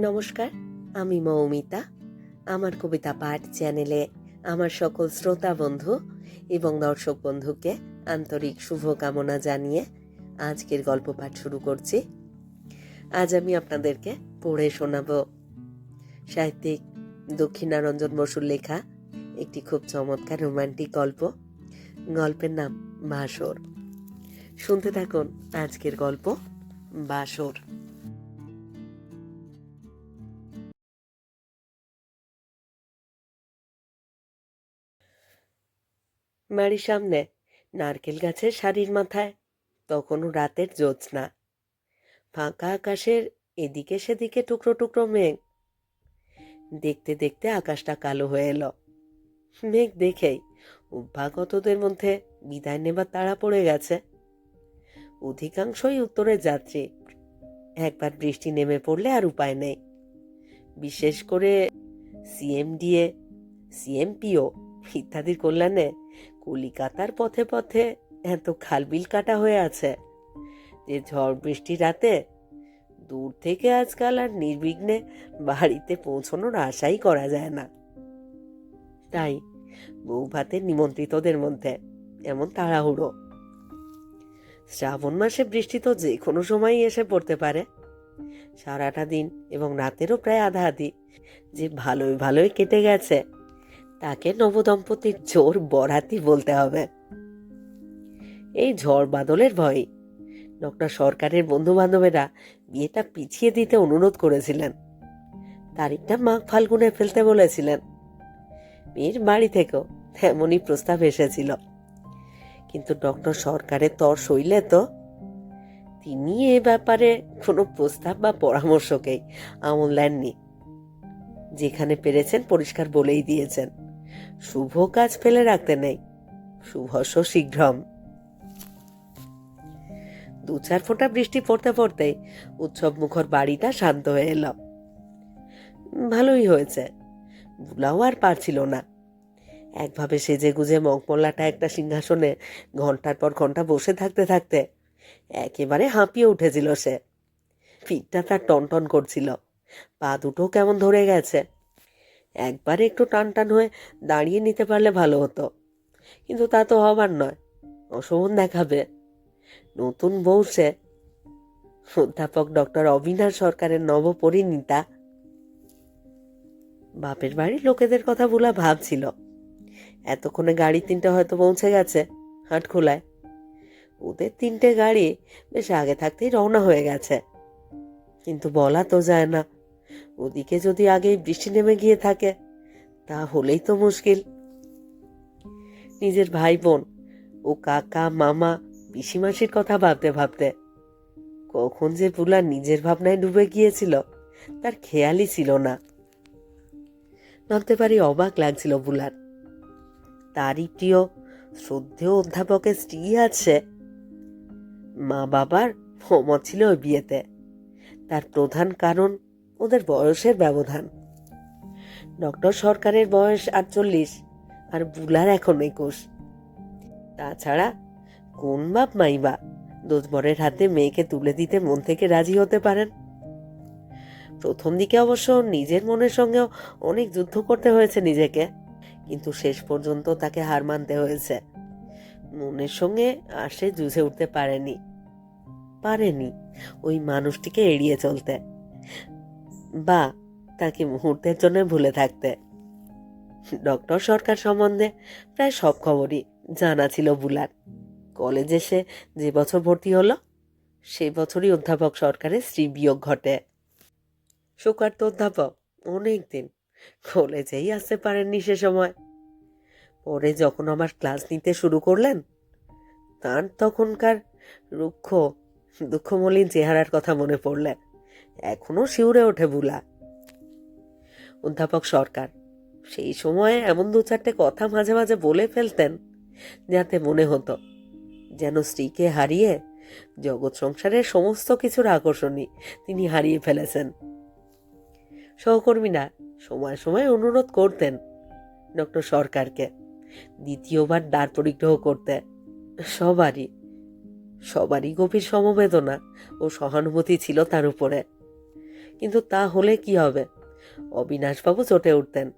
নমস্কার, আমি মৌমিতা। আমার কবিতা পাঠ চ্যানেলে আমার সকল শ্রোতা বন্ধু এবং দর্শক বন্ধুকে আন্তরিক শুভকামনা জানিয়ে আজকের গল্প পাঠ শুরু করছি। আজ আমি আপনাদেরকে পড়ে শোনাব সাহিত্যিক দক্ষিণারঞ্জন বসুর লেখা একটি খুব চমৎকার রোমান্টিক গল্প। গল্পের নাম বাসর। শুনতে থাকুন আজকের গল্প বাসর। বাড়ির সামনে নারকেল গাছের শাড়ির মাথায়, তখনও রাতের জ্যোৎস্না। ফাঁকা আকাশের এদিকে সেদিকে টুকরো টুকরো মেঘ। দেখতে দেখতে আকাশটা কালো হয়ে এলো। মেঘ দেখেই অভ্যাগতদের মধ্যে বিদায় নেবার তাড়া পড়ে গেছে। অধিকাংশই উত্তরের যাত্রী। একবার বৃষ্টি নেমে পড়লে আর উপায় নেই। বিশেষ করে সিএমডিএ, সিএমপিও ইত্যাদির কল্যাণে কলিকাতার পথে পথে এত খালবিল কাটা হয়ে আছে যে ঝড় বৃষ্টি রাতে দূর থেকে আজকাল আর নির্বিঘ্নে বাড়িতে পৌঁছানোর আশাই করা যায় না। তাই বউ ভাতের নিমন্ত্রিতদের মধ্যে এমন তাড়াহুড়ো। শ্রাবণ মাসে বৃষ্টি তো যে কোনো সময়ই এসে পড়তে পারে। সারাটা দিন এবং রাতেরও প্রায় আধা আধি যে ভালোই ভালোই কেটে গেছে। তাকে নবদম্পতির জোর বরাতি বলতে হবে। এই ঝড় বাদলের ভয়ে ডক্টর সরকারের বন্ধু বান্ধবেরা বিয়েটা পিছিয়ে দিতে অনুরোধ করেছিলেন। তারিখটা মাঘ ফাল্গুনে ফেলতে বলেছিলেন। মেয়ের বাড়ি থেকেও তেমনই প্রস্তাব এসেছিল। কিন্তু ডক্টর সরকারের তর সইলে তো তিনি এ ব্যাপারে কোনো প্রস্তাব বা পরামর্শকেই আমল দেননি যেখানে পেরেছেন পরিষ্কার বলেই দিয়েছেন। শুভ কাজ ফেলে রাখতে নেই। শুভস্য শীঘ্রম। দু চার ফোঁটা বৃষ্টি পড়তে পড়তেই উৎসব মুখর বাড়িটা শান্ত হয়ে এলো। ভালোই হয়েছে। বুলাও আর পারছিল না। একভাবে সেজে গুজে মগমল্লাটা একটা সিংহাসনে ঘণ্টার পর ঘণ্টা বসে থাকতে থাকতে একেবারে হাঁপিয়ে উঠেছিল সে। পিঠটা তার টনটন করছিল। পা দুটো কেমন ধরে গেছে। একবার একটু টান টান হয়ে দাঁড়িয়ে নিতে পারলে ভালো হতো। কিন্তু তা তো হবার নয়, অশোভন দেখাবে। নতুন বউ সে। অধ্যাপক ডক্টর অবিনাশ সরকারের নবপরিণীতা। বাপের বাড়ির লোকেদের কথা বলা ভাবছিল এতক্ষণে গাড়ি তিনটে হয়তো পৌঁছে গেছে হাট খোলায় ওদের তিনটে গাড়ি বেশ আগে থাকতেই রওনা হয়ে গেছে। কিন্তু বলা তো যায় না ওদিকে যদি আগেই বৃষ্টি নেমে গিয়ে থাকে তা হলেই তো মুশকিল। নিজের ভাই বোন, ও কাকা, মামা, পিসিমাসির কথা ভাবতে ভাবতে, কখন যে বুলা নিজের ভাবনায় ডুবে গিয়েছিল, তার খেয়ালই ছিল না। ভাবতে পারি অবাক লাগছিল বুলার। তারই প্রিয়, শ্রদ্ধেয় অধ্যাপকের স্ত্রী আছে। মা বাবার ছিল ওই বিয়েতে। তার প্রধান কারণ ওদের বয়সের ব্যবধান। ডক্টর সরকারের বয়স আটচল্লিশ আর বুলার এখন একুশ। তাছাড়া কোন বাপ মাইবা দোজবরের হাতে মেয়েকে তুলে দিতে মন থেকে রাজি হতে পারেন? প্রথম দিকে অবশ্য নিজের মনের সঙ্গেও অনেক যুদ্ধ করতে হয়েছে নিজেকে, কিন্তু শেষ পর্যন্ত তাকে হার মানতে হয়েছে। মনের সঙ্গে আর সে জুঝে উঠতে পারেনি। পারেনি ওই মানুষটিকে এড়িয়ে চলতে। বা তাকে মুহূর্তের জন্য ভুলে থাকতে। ডক্টর সরকার সম্বন্ধে প্রায় সব খবরই জানা ছিল বুলার। কলেজে সে যে বছর ভর্তি হলো, সেই বছরই অধ্যাপক সরকারের স্ত্রী বিয়োগ ঘটে। সুকার্ত অধ্যাপক অনেক দিন কলেজেই আসতে পারেননি সে সময়। পরে যখন আমার ক্লাস নিতে শুরু করলেন, তার তখনকার রুক্ষ, দুঃখমলিন চেহারার কথা মনে পড়লে এখনও শিউরে ওঠে বুলা। অধ্যাপক সরকার, সেই সময়ে এমন দু চারটে কথা মাঝে মাঝে বলে ফেলতেন, যাতে মনে হতো যেন স্ত্রীকে হারিয়ে জগৎ সংসারের সমস্ত কিছুর আকর্ষণই তিনি হারিয়ে ফেলেছেন। সহকর্মীরা সময় সময় অনুরোধ করতেন ডক্টর সরকারকে, দ্বিতীয়বার দ্বার পরিগ্রহ করতে। সবারই সবারই গভীর সমবেদনা ও সহানুভূতি ছিল তার উপরে। কিন্তু তা হলে কি হবে? অবিনাশবাবু চটে উঠতেন।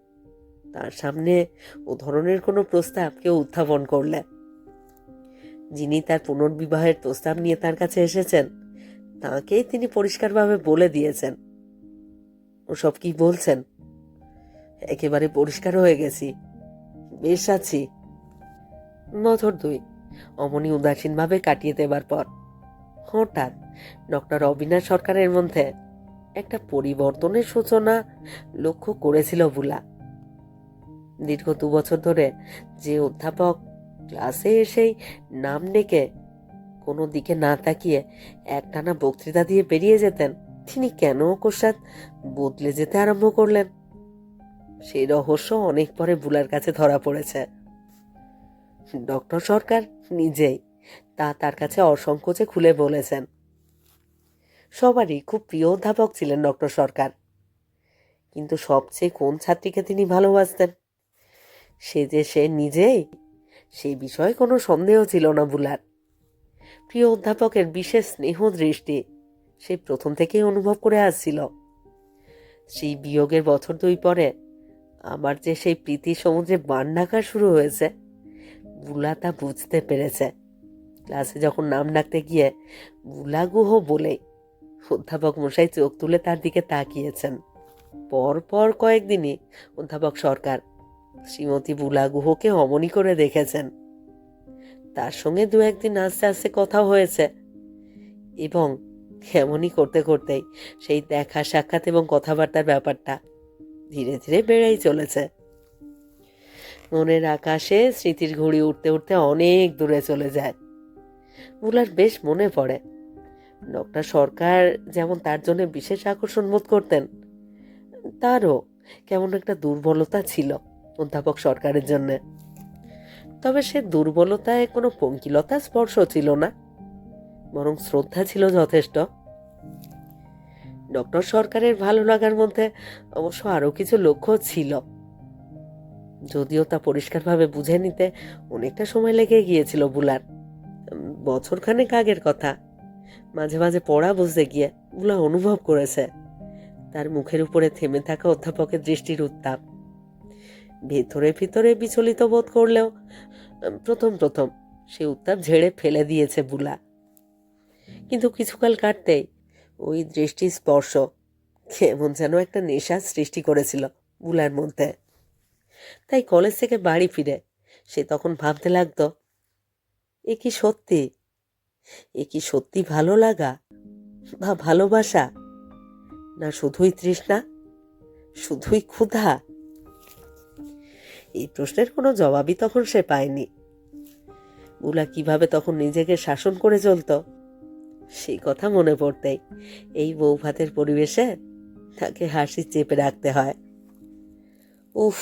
তার সামনে ও ধরনের কোনো প্রস্তাব কেউ উত্থাপন করলে। যিনি তার পুনর্বিবাহের প্রস্তাব নিয়ে তার কাছে এসেছেন, তাকেই তিনি পরিষ্কারভাবে বলে দিয়েছেন। ওসব কি বলছেন? একেবারে পরিষ্কার হয়ে গেছি। বেশ আছি। বছর দুই, অমনি উদাসীনভাবে কাটিয়ে দেবার পর। হঠাৎ, ডক্টর অবিনাশ সরকারের মধ্যে একটা পরিবর্তনের সূচনা লক্ষ্য করেছিল বুলা। দীর্ঘ দু বছর ধরে যে অধ্যাপক ক্লাসে এসেই নাম ডেকে কোনো দিকে না তাকিয়ে একটানা বক্তৃতা দিয়ে বেরিয়ে যেতেন, তিনি কেন অকস্মাৎ বদলে যেতে আরম্ভ করলেন? সেই রহস্য অনেক পরে বুলার কাছে ধরা পড়েছে। ডক্টর সরকার নিজেই তা তার কাছে অসংকোচে খুলে বলেছেন। সবারই খুব প্রিয় অধ্যাপক ছিলেন ডক্টর সরকার। কিন্তু সবচেয়ে কোন ছাত্রীকে তিনি ভালোবাসতেন? সে যে সে নিজেই সেই বিষয়ে কোনো সন্দেহ ছিল না বুলার। প্রিয় অধ্যাপকের বিশেষ স্নেহ দৃষ্টি সে প্রথম থেকেই অনুভব করে আসছিল। সেই বিয়োগের বছর দুই পরে আমার যে সেই প্রীতি সমুদ্রে বান ডাকা শুরু হয়েছে, বুলা তা বুঝতে পেরেছে। ক্লাসে যখন নাম ডাকতে গিয়ে বুলা গুহ বলেই অধ্যাপক মশাই চোখ তুলে তার দিকে তাকিয়েছেন। পর পর কয়েকদিনই অধ্যাপক সরকার শ্রীমতী বুলা গুহকে অমনি করে দেখেছেন। তার সঙ্গে দু একদিন আস্তে আস্তে কথা হয়েছে এবং এমনই করতে করতেই সেই দেখা সাক্ষাৎ এবং কথাবার্তার ব্যাপারটা ধীরে ধীরে বেড়েই চলেছে। মনের আকাশে স্মৃতির ঘুড়ি উঠতে উঠতে অনেক দূরে চলে যায়। বুলার বেশ মনে পড়ে। ডক্টর সরকার যেমন তার জন্য বিশেষ আকর্ষণ বোধ করতেন, তারও কেমন একটা দুর্বলতা ছিল অধ্যাপক সরকারের জন্যে। তবে সে দুর্বলতায় কোনো পঙ্কিলতা স্পর্শ ছিল না, বরং শ্রদ্ধা ছিল যথেষ্ট। ডক্টর সরকারের ভালো লাগার মধ্যে অবশ্য আরও কিছু লক্ষ্য ছিল। যদিও তা পরিষ্কারভাবে বুঝে নিতে অনেকটা সময় লেগে গিয়েছিল বুলার। বছরখানেক আগের কথা। মাঝে মাঝে পড়া বুঝতে গিয়ে বুলা অনুভব করেছে। তার মুখের উপরে থেমে থাকা অধ্যাপকের দৃষ্টির উত্তাপ। ভেতরে ভিতরে বিচলিত বোধ করলেও প্রথম প্রথম সে উত্তাপ ঝেড়ে ফেলে দিয়েছে বুলা। কিন্তু কিছুকাল কাটতেই ওই দৃষ্টি স্পর্শ, কেমন যেন একটা নেশার সৃষ্টি করেছিল বুলার মধ্যে। তাই কলেজ থেকে বাড়ি ফিরে সে তখন ভাবতে লাগতো, এ কি সত্যি? এ কি সত্যি ভালো লাগা বা ভালোবাসা? না শুধুই তৃষ্ণা? শুধুই ক্ষুধা? এই প্রশ্নের কোনো জবাবই তখন সে পায়নি। বুলা কীভাবে তখন নিজেকে শাসন করে চলতো? সেই কথা মনে পড়তেই এই বউ ভাতের পরিবেশে তাকে হাসি চেপে রাখতে হয়। উফ,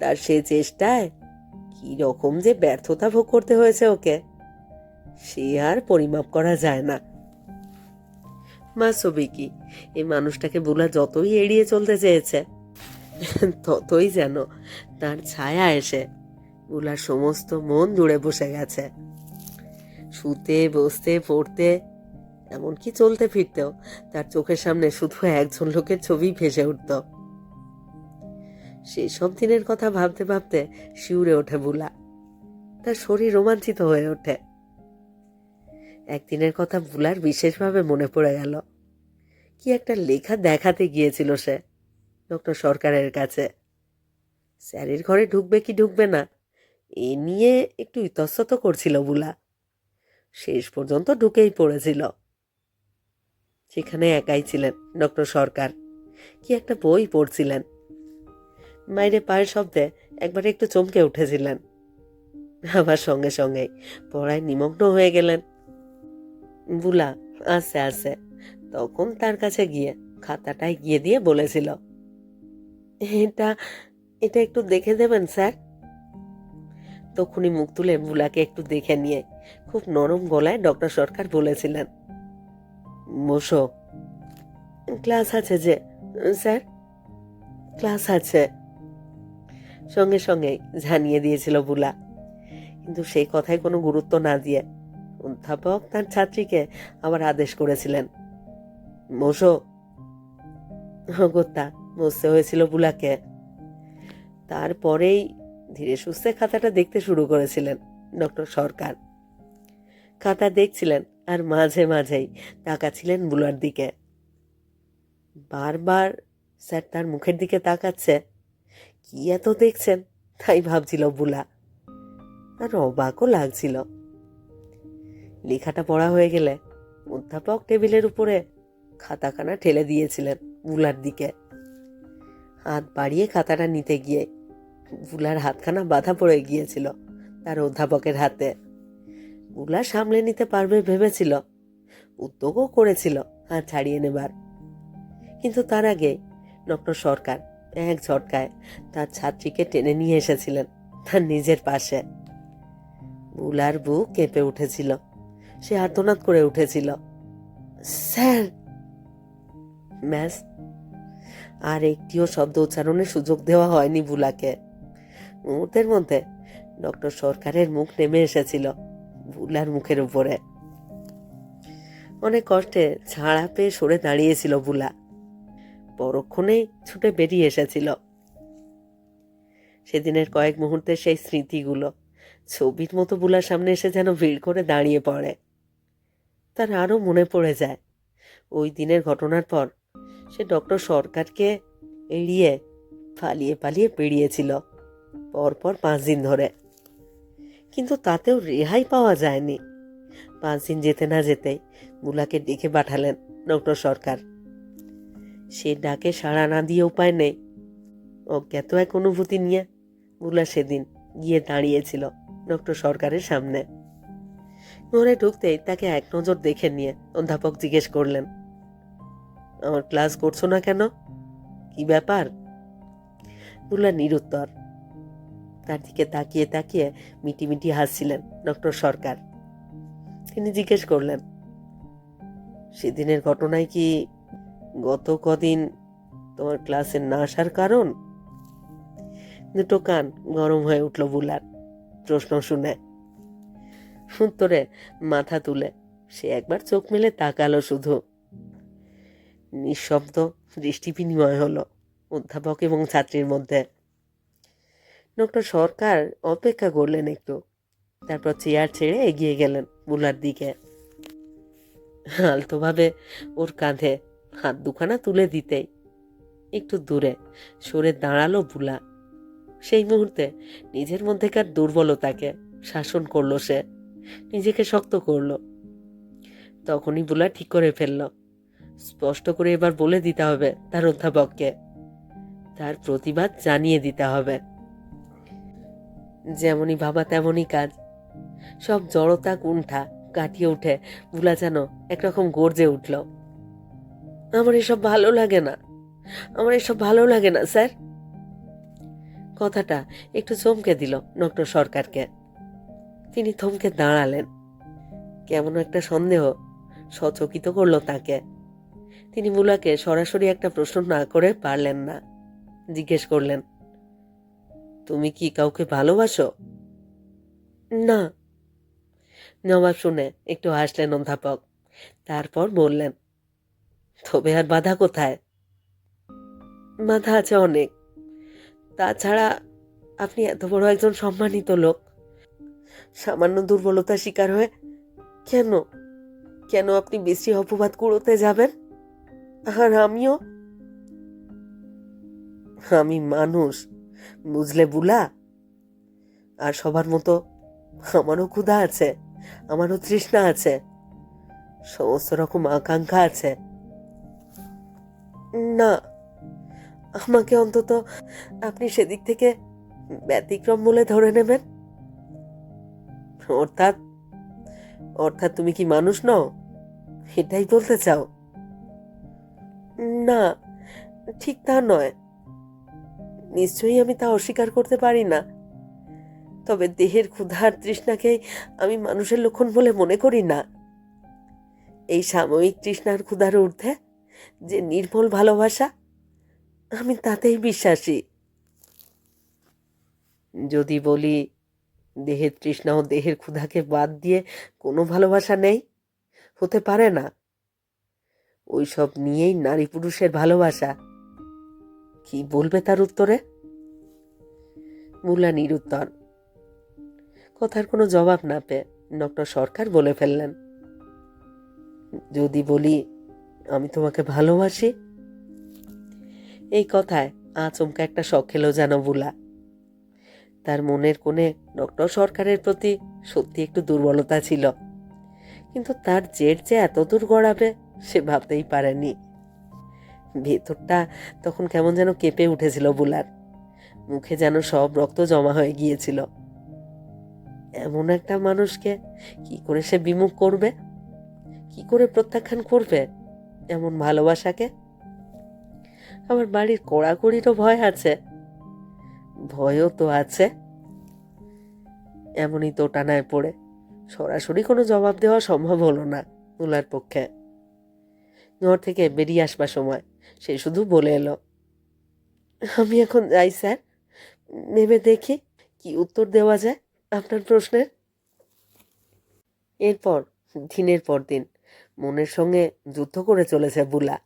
তার সে চেষ্টায় কি রকম যে ব্যর্থতা ভোগ করতে হয়েছে ওকে। সে আর পরিমাপ করা যায় না। মা ছবি কি? এই মানুষটাকে বুলা যতই এড়িয়ে চলতে চেয়েছে, ততই যেন তার ছায়া এসে বুলার সমস্ত মন জুড়ে বসে গেছে। শুতে, বসতে, পড়তে, এমনকি চলতে ফিরতেও তার চোখের সামনে শুধু একজন লোকের ছবি ভেসে উঠত। সেই সব দিনের কথা ভাবতে ভাবতে শিউরে ওঠে বুলা। তার শরীর রোমাঞ্চিত হয়ে ওঠে। একদিনের কথা বুলার বিশেষভাবে মনে পড়ে গেল। কি একটা লেখা দেখাতে গিয়েছিল সে, ডক্টর সরকারের কাছে। স্যারের ঘরে ঢুকবে কি ঢুকবে না, এ নিয়ে একটু ইতস্তত করছিল বুলা। শেষ পর্যন্ত ঢুকেই পড়েছিল। সেখানে একাই ছিলেন ডক্টর সরকার। কি একটা বই পড়ছিলেন। মাইরে পায়ের শব্দে একবার একটু চমকে উঠেছিলেন। আবার সঙ্গে সঙ্গেই পড়ায় নিমগ্ন হয়ে গেলেন। বুলা আসে আসে তখন তার কাছে গিয়ে খাতাটায় গিয়ে দিয়ে বলেছিল, এটা এটা একটু দেখে দেবেন, স্যার? তখনই মুখ তুলে বুলাকে একটু দেখে নিয়ে খুব নরম গলায় ডক্টর সরকার বলেছিলেন, বসো। ক্লাস আছে যে, স্যার? ক্লাস আছে। সঙ্গে সঙ্গেই জানিয়ে দিয়েছিল বুলা। কিন্তু সেই কথায় কোনো গুরুত্ব না দিয়ে অধ্যাপক তার ছাত্রীকে আবার আদেশ করেছিলেন। বসো অগত্যা বসতে হয়েছিল বুলাকে। তারপরেই ধীরে সুস্থে খাতাটা দেখতে শুরু করেছিলেন ডক্টর সরকার। খাতা দেখছিলেন আর মাঝে মাঝেই তাকাচ্ছিলেন বুলার দিকে। বারবার স্যার তার মুখের দিকে তাকাচ্ছে। কি এত দেখছেন? তাই ভাবছিল বুলা। আর অবাকও লাগছিল। লেখাটা পড়া হয়ে গেলে অধ্যাপক টেবিলের উপরে খাতাখানা ঠেলে দিয়েছিলেন বুলার দিকে। হাত বাড়িয়ে খাতাটা নিতে গিয়ে বুলার হাতখানা বাধা পড়ে গিয়েছিল তার অধ্যাপকের হাতে। বুলা সামলে নিতে পারবে ভেবেছিল, উদ্যোগও করেছিল হাত ছাড়িয়ে নেবার। কিন্তু তার আগে ডক্টর সরকার এক ঝটকায় তার ছাত্রীকে টেনে নিয়ে এসেছিলেন তার নিজের পাশে। বুলার বুক কেঁপে উঠেছিল। সে আর্তনাদ করে উঠেছিল। স্যার! ম্যাস, আর একটিও শব্দ উচ্চারণের সুযোগ দেওয়া হয়নি বুলাকে মুহূর্তের মধ্যে ডক্টর সরকারের মুখ নেমে এসেছিল বুলার মুখের উপরে। অনেক কষ্টে ছাড়া পেয়ে সরে দাঁড়িয়েছিল বুলা পরক্ষণেই ছুটে বেরিয়ে এসেছিল। সেদিনের কয়েক মুহূর্তের সেই স্মৃতিগুলো, ছবির মতো বুলার সামনে এসে যেন ভিড় করে দাঁড়িয়ে পড়ে। তার আরও মনে পড়ে যায়। ওই দিনের ঘটনার পর সে ডক্টর সরকারকে এড়িয়ে পালিয়ে পালিয়ে বেরিয়েছিল, পরপর পাঁচ দিন ধরে। কিন্তু তাতেও রেহাই পাওয়া যায়নি। পাঁচ দিন যেতে না যেতেই বুলাকে ডেকে পাঠালেন ডক্টর সরকার। সে ডাকে সাড়া না দিয়ে উপায় নেই। অজ্ঞাত এক অনুভূতি নিয়ে বুলা সেদিন গিয়ে দাঁড়িয়েছিল ডক্টর সরকারের সামনে। ঘরে ঢুকতেই তাকে এক নজর দেখে নিয়ে অধ্যাপক জিজ্ঞেস করলেন, আমার ক্লাস করছ না কেন? কি ব্যাপার? বুলা নিরুত্তর। তার দিকে তাকিয়ে তাকিয়ে মিটি মিটি হাসছিলেন ডক্টর সরকার। তিনি জিজ্ঞেস করলেন, সেদিনের ঘটনায় কি গত কদিন তোমার ক্লাসে না আসার কারণ? দুটো কান গরম হয়ে উঠল বুলার, প্রশ্ন শুনে। উত্তরে মাথা তুলে। সে একবার চোখ মেলে তাকালো শুধু। নিঃশব্দ দৃষ্টি বিনিময় হলো অধ্যাপক এবং ছাত্রীর মধ্যে। ডক্টর সরকার অপেক্ষা করলেন একটু। তারপর চেয়ার ছেড়ে এগিয়ে গেলেন বুলার দিকে। আলতোভাবে ওর কাঁধে হাত দুখানা তুলে দিতেই একটু দূরে সরে দাঁড়াল বুলা। সেই মুহূর্তে নিজের মধ্যেকার দুর্বলতাকে শাসন করল সে। নিজেকে শক্ত করল। তখনই বুলা ঠিক করে ফেলল। স্পষ্ট করে এবার বলে দিতে হবে তার অধ্যাপককে। তার প্রতিবাদ জানিয়ে দিতে হবে। যেমনই ভাবা তেমনই কাজ। সব জড়তা কুণ্ঠা কাটিয়ে উঠে বুলা যেন একরকম গর্জে উঠল। আমার এসব ভালো লাগে না। আমার এসব ভালো লাগে না, স্যার। কথাটা একটু চমকে দিল ডক্টর সরকারকে। তিনি থমকে দাঁড়ালেন। কেমন একটা সন্দেহ সচকিত করল তাকে। তিনি বুলাকে সরাসরি একটা প্রশ্ন না করে পারলেন না। জিজ্ঞেস করলেন, তুমি কি কাউকে ভালোবাসো? না। জবাব শুনে একটু হাসলেন অধ্যাপক। তারপর বললেন, তবে আর বাধা কোথায়? বাধা আছে অনেক। তাছাড়া আপনি এত বড় একজন সম্মানিত লোক। সামান্য দুর্বলতার শিকার হয়ে কেন? কেন আপনি বেশি অপবাদ কুড়োতে যাবেন? আর আমিও? আমি মানুষ, বুঝলে বুলা? আর সবার মতো আমারও ক্ষুধা আছে, আমারও তৃষ্ণা আছে, সমস্ত রকম আকাঙ্ক্ষা আছে। না, আমাকে অন্তত আপনি সেদিক থেকে ব্যতিক্রম বলে ধরে নেবেন। অর্থাৎ অর্থাৎ তুমি কি মানুষ নও? এটাই বলতে চাও? না, ঠিক তা নয়। নিশ্চয়ই আমি তা অস্বীকার করতে পারি না। তবে দেহের ক্ষুধার তৃষ্ণাকেই আমি মানুষের লক্ষণ বলে মনে করি না। এই সাময়িক তৃষ্ণার ক্ষুধার ঊর্ধ্বে যে নির্মল ভালোবাসা, আমি তাতেই বিশ্বাসী। যদি বলি দেহের তৃষ্ণা ও দেহের ক্ষুধাকে বাদ দিয়ে কোনো ভালোবাসা নেই? হতে পারে না। ওইসব নিয়েই নারী পুরুষের ভালোবাসা। কি বলবে তার উত্তরে? মুলা নিরুত্তর কথার কোনো জবাব না পেয়ে ডক্টর সরকার বলে ফেললেন, যদি বলি আমি তোমাকে ভালোবাসি? এই কথায় আচমকা একটা শখ খেলো যেন বুলা। তার মনের কোণে ডক্টর সরকারের প্রতি সত্যি একটু দুর্বলতা ছিল। কিন্তু তার জের যে এত দূর গড়াবে, সে ভাবতেই পারেনি। ভেতরটা তখন কেমন যেন কেঁপে উঠেছিল বুলার। মুখে যেন সব রক্ত জমা হয়ে গিয়েছিল। এমন একটা মানুষকে কি করে সে বিমুখ করবে? কি করে প্রত্যাখ্যান করবে এমন ভালোবাসাকে? আমার বাড়ির কড়াকড়িরও ভয় আছে। ভয়ও তো আছে। এমনই তো টানায় পড়ে। সরাসরি কোনো জবাব দেওয়া সম্ভব হলো না উলার পক্ষে। ঘর থেকে বেরিয়ে আসবার সময় সে শুধু বলে এলো, আমি এখন যাই, স্যার। নেমে দেখি কি উত্তর দেওয়া যায় আপনার প্রশ্নের? এরপর, দিনের পর দিন, মনের সঙ্গে যুদ্ধ করে চলেছে বুলা।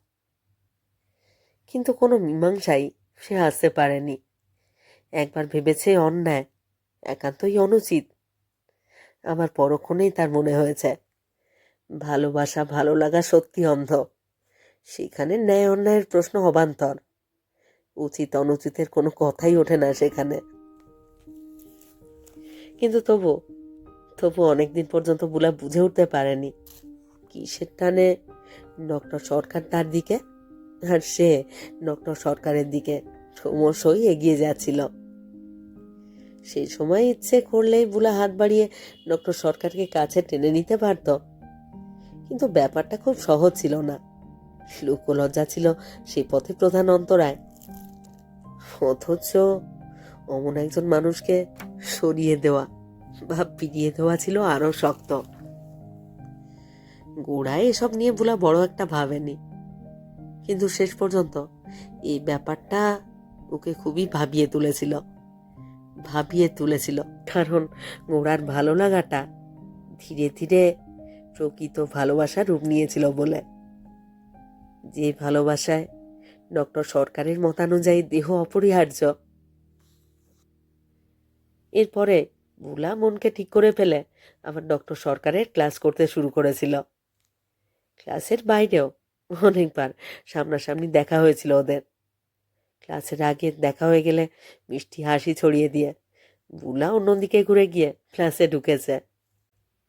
কিন্তু কোনো মীমাংসাই সে আসতে পারেনি। একবার ভেবেছে অন্যায়, একান্তই অনুচিত। আবার পরক্ষণেই তার মনে হয়েছে, ভালোবাসা ভালো লাগা সত্যি অন্ধ। সেখানে ন্যায় অন্যায়ের প্রশ্ন অবান্তর। উচিত অনুচিতের কোনো কথাই ওঠে না সেখানে। কিন্তু তবু তবু অনেকদিন পর্যন্ত বুলা বুঝে উঠতে পারেনি। কিসের টানে ডক্টর সরকার তার দিকে? আর সে ডক্টর সরকারের দিকে ক্রমশই এগিয়ে যাচ্ছিল। সেই সময় ইচ্ছে করলেই বুলা হাত বাড়িয়ে ডক্টর সরকারকে কাছে টেনে নিতে পারত। কিন্তু ব্যাপারটা খুব সহজ ছিল না। লোকলজ্জা ছিল সেই পথে প্রধান অন্তরায়। অথচ অমন একজন মানুষকে সরিয়ে দেওয়া বা পিটিয়ে দেওয়া ছিল আরও শক্ত। গোড়ায় এসব নিয়ে বুলা বড় একটা ভাবেনি। কিন্তু শেষ পর্যন্ত এই ব্যাপারটা ওকে খুবই ভাবিয়ে তুলেছিল। ভাবিয়ে তুলেছিল। কারণ গোড়ার ভালো লাগাটা ধীরে ধীরে প্রকৃত ভালোবাসা রূপ নিয়েছিল বলে। যে ভালোবাসায় ডক্টর সরকারের মতানুযায়ী দেহ অপরিহার্য, এরপরে বুলা মনকে ঠিক করে ফেলে আবার ডক্টর সরকারের ক্লাস করতে শুরু করেছিল। ক্লাসের বাইরেও অনেকবার সামনাসামনি দেখা হয়েছিল ওদের। ক্লাসের আগে দেখা হয়ে গেলে মিষ্টি হাসি ছড়িয়ে দিয়ে। বুলা অন্যদিকে ঘুরে গিয়ে ক্লাসে ঢুকেছে।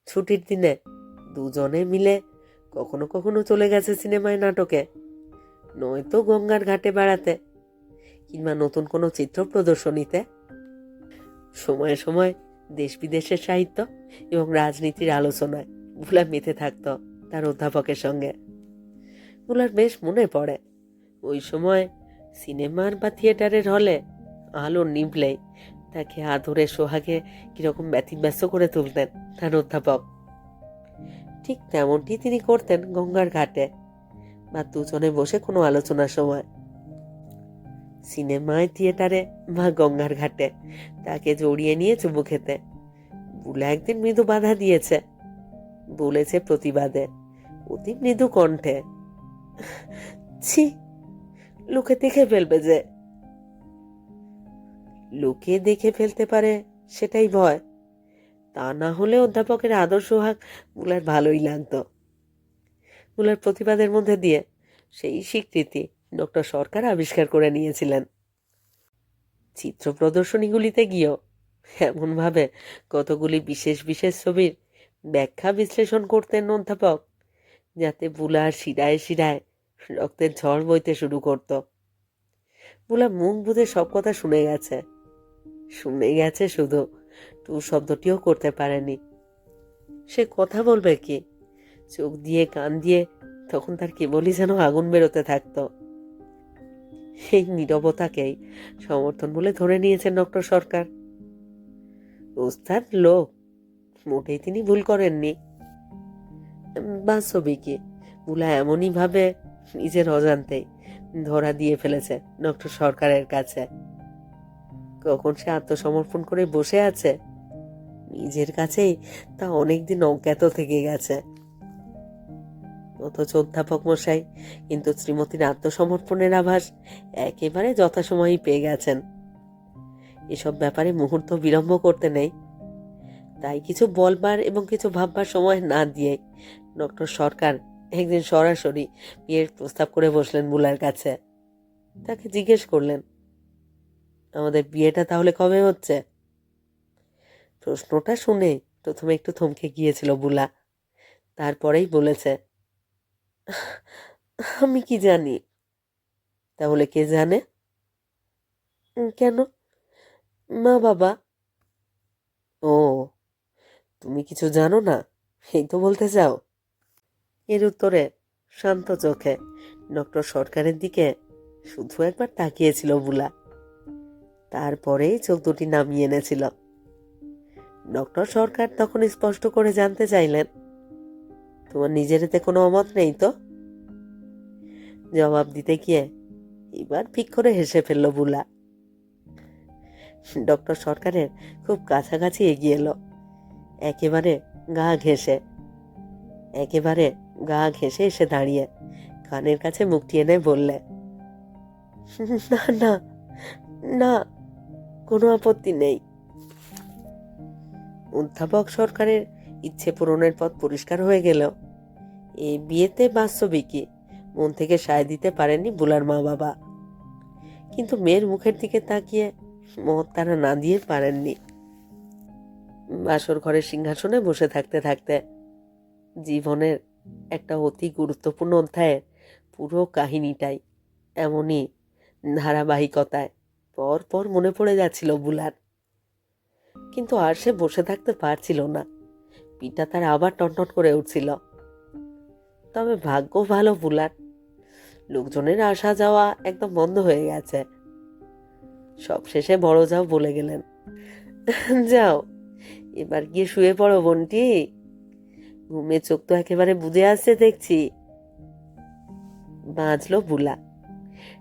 ছুটির দিনে দুজনে মিলে কখনো কখনো চলে গেছে সিনেমায় নাটকে। নয়তো গঙ্গার ঘাটে বেড়াতে কিংবা নতুন কোনো চিত্র প্রদর্শনীতে। সময়ে সময় দেশ বিদেশের সাহিত্য এবং রাজনীতির আলোচনায় ভুলা মেতে থাকতো তার অধ্যাপকের সঙ্গে। ভুলার বেশ মনে পড়ে। ওই সময় সিনেমার বা থিয়েটারের হলে আলো নিভলেই। তাকে আদরে সোহাগে কীরকম ব্যতিব্যস্ত করে তুলতেন তার অধ্যাপক। ঠিক তেমনটি তিনি করতেন গঙ্গার ঘাটে, বা দুজনে বসে কোনো আলোচনার সময়। সিনেমায়, থিয়েটারে বা গঙ্গার ঘাটে তাকে জড়িয়ে নিয়ে চুমু খেতে। বুলা একদিন মৃদু বাধা দিয়েছে। বলেছে প্রতিবাদে। অতি মৃদু কণ্ঠে, ছি লোকে দেখে ফেলবে যে লোকে দেখে ফেলতে পারে সেটাই ভয়। তা না হলে অধ্যাপকের আদর্শ হাক মুলার ভালোই লাগতো। মুলার প্রতিবাদের মধ্যে দিয়ে সেই স্বীকৃতি ডক্টর সরকার আবিষ্কার করে নিয়েছিলেন। চিত্র প্রদর্শনীগুলিতে গিয়েও এমনভাবে কতগুলি বিশেষ বিশেষ ছবির ব্যাখ্যা বিশ্লেষণ করতেন অধ্যাপক, যাতে বুলার শিরায় শিরায় রক্তের ঝড় বইতে শুরু করত। বুলা মুখ বুঝে সব কথা শুনে গেছে। শুনে গেছে শুধু টু শব্দটিও করতে পারেনি। সে কথা বলবে কি? চোখ দিয়ে, কান দিয়ে, তখন তার কেবলই যেন আগুন বেরোতে থাকতো। এই নীরবতাকেই সমর্থন বলে ধরে নিয়েছেন ডক্টর সরকার। ওস্তাদ লোক, মোটেই তিনি ভুল করেননি। বাস্তবিকই, বুলা এমনই ভাবে নিজের অজান্তেই ধরা দিয়ে ফেলেছে ডক্টর সরকারের কাছে। কখন সে আত্মসমর্পণ করে বসে আছে? নিজের কাছেই তা অনেকদিন অজ্ঞাত থেকে গেছে। অথচ অধ্যাপক মশাই, কিন্তু শ্রীমতীর আত্মসমর্পণের আভাস একেবারে যথাসময়েই পেয়ে গেছেন। এসব ব্যাপারে মুহূর্ত বিলম্ব করতে নেই। তাই কিছু বলবার এবং কিছু ভাববার সময় না দিয়ে ডক্টর সরকার একদিন সরাসরি বিয়ের প্রস্তাব করে বসলেন বুলার কাছে। তাকে জিজ্ঞেস করলেন, আমাদের বিয়েটা তাহলে কবে হচ্ছে? প্রশ্নটা শুনে প্রথমে একটু থমকে গিয়েছিল বুলা। তারপরেই বলেছে, আমি কি জানি? তাহলে কে জানে? কেন? মা বাবা। ও, তুমি কিছু জানো না? এই তো বলতে চাও? এর উত্তরে শান্ত চোখে ডক্টর সরকারের দিকে শুধু একবার তাকিয়েছিল বুলা। তারপরেই চোখ দুটি নামিয়ে এনেছিল। ডক্টর সরকার তখন স্পষ্ট করে জানতে চাইলেন, তোমার নিজের এতে কোনো অমত নেই তো? জবাব দিতে গিয়ে এবার ফিক করে হেসে ফেলল বুলা। ডক্টর সরকারের খুব কাছাকাছি এগিয়ে এলো। একেবারে গা ঘেঁষে, একেবারে গা ঘেঁষে এসে দাঁড়িয়ে কানের কাছে মুখটি এনে বললে, না না না, কোনো আপত্তি নেই। অধ্যাপক সরকারের ইচ্ছে পূরণের পথ পরিষ্কার হয়ে গেল। এই বিয়েতে বাস্তবিকই মন থেকে সায় দিতে পারেননি বুলার মা বাবা কিন্তু মেয়ের মুখের দিকে তাকিয়ে মত তারা না দিয়ে পারেননি। বাসর ঘরের সিংহাসনে বসে থাকতে থাকতে জীবনের একটা অতি গুরুত্বপূর্ণ অধ্যায়ের পুরো কাহিনীটাই এমনই ধারাবাহিকতায় পর পর মনে পড়ে যাচ্ছিল বুলার। কিন্তু আর সে বসে থাকতে পারছিল না। পিঠটা তার আবার টনটন করে উঠছিল। তবে ভাগ্য ভালো বুলার। লোকজনের আসা যাওয়া একদম বন্ধ হয়ে গেছে। সব শেষে বড় যাও বলে গেলেন। যাও, এবার গিয়ে শুয়ে পড়ো বোনটি। ঘুমে চোখ তো একেবারে বুঝে আসছে দেখছি। বাঁচলো বুলা।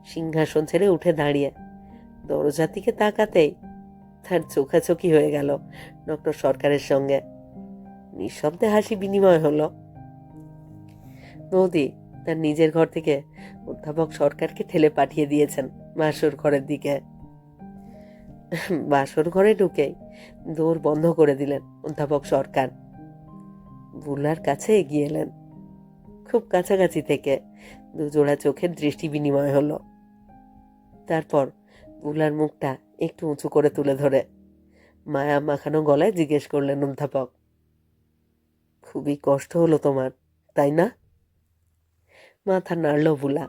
সিংহাসন ছেড়ে উঠে দাঁড়িয়ে। দরজার দিকে তাকাতেই তার চোখাচোখি হয়ে গেল ডক্টর সরকারের সঙ্গে। নিঃশব্দে হাসি বিনিময় হলো। বৌদি, তার নিজের ঘর থেকে অধ্যাপক সরকারকে ঠেলে পাঠিয়ে দিয়েছেন বাসর ঘরের দিকে। বাসর ঘরে ঢুকে দৌড় বন্ধ করে দিলেন অধ্যাপক সরকার। বুলার কাছে এগিয়ে এলেন। খুব কাছাকাছি থেকে দুজোড়া চোখের দৃষ্টি বিনিময় হলো। তারপর বুলার মুখটা একটু উঁচু করে তুলে ধরে। মায়া মাখানো গলায় জিজ্ঞেস করলেন, অধ্যাপক, খুবই কষ্ট হলো তোমার, তাই না? মাথা নাড়ল বুলা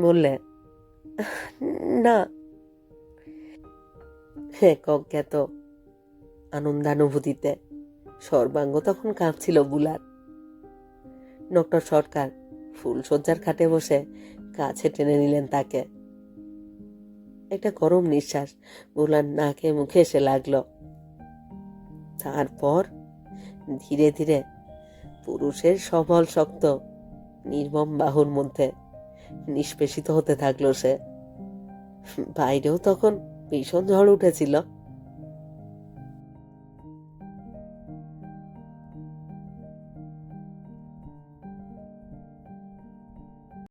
বললে, না। এক অজ্ঞাত আনন্দানুভূতিতে সর্বাঙ্গ তখন কাঁপছিল বুলার। ডক্টর সরকার ফুলশয্যার খাটে বসে কাছে টেনে নিলেন তাকে। একটা গরম নিঃশ্বাস বুলার নাকে মুখে এসে লাগল। তারপর ধীরে ধীরে পুরুষের সবল শক্ত নির্মম বাহুর মধ্যে নিষ্পেষিত হতে থাকল সে। বাইরেও তখন ভীষণ ঝড় উঠেছিল।